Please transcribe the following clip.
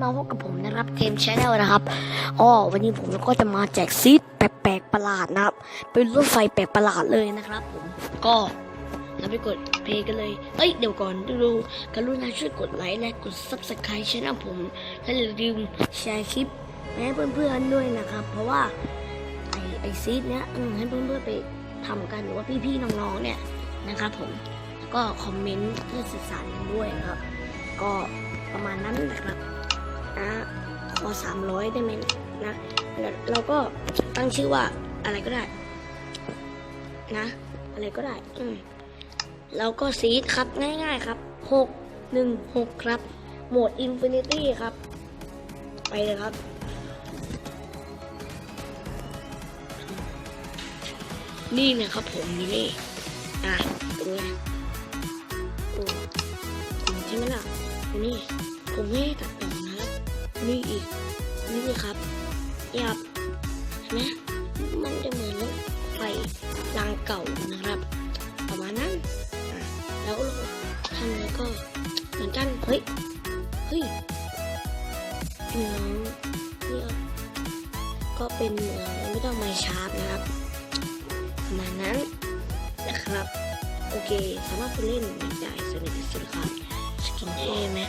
มาพบกับผมนะครับเกมชแนลนะครับอ๋อวันนี้ผมก็จะมาแจกซีดแปลกๆประหลาดนะครับ เป็นรถไฟแปลกประหลาดเลยนะครับผมก็เราไปกดเพลย์กันเลย เอ้ยเดี๋ยวก่อนดูกรุณาช่วยกดไลค์และกด subscribe ช่องผม และอย่าลืมแชร์คลิปให้เพื่อนๆด้วยนะครับ เพราะว่าไอไอซีดเนี้ยให้เพื่อนๆไปทำกันหรือว่าพี่ๆน้องๆเนี่ยนะครับผมก็คอมเมนต์เพื่อสื่อสารกันด้วยครับ ก็ประมาณนั้นนะครับ อสามร้อยได้ไหมนะแล้วเราก็ตั้งชื่อว่าอะไรก็ได้ นะ อะไรก็ได้อืมแล้วก็ซีดครับง่ายๆครับหกหนึ่งหกครับ โหมดอินฟินิตี้ครับ ไปเลยครับนี่นะครับผมนี่นี่อะเป็นไงโอ้ใช่ไหมล่ะนี่ผมไม่ให้ตัดต่อ นี่อีกนี่ครับนี่ครับเห็นไหมมันจะเหมือนรถไฟรางเก่านะครับ ประมาณนั้นแล้วเราทำแล้วก็เหมือนกันเฮ้ยเฮ้ยเหมือนนี่ครับก็เป็นเหมือนไม่ต้องไม้ชาร์ปนะครับประมาณนั้นนะครับ โอเคสามารถไปเล่นได้สนุกสุดครับสกินเท่ไหม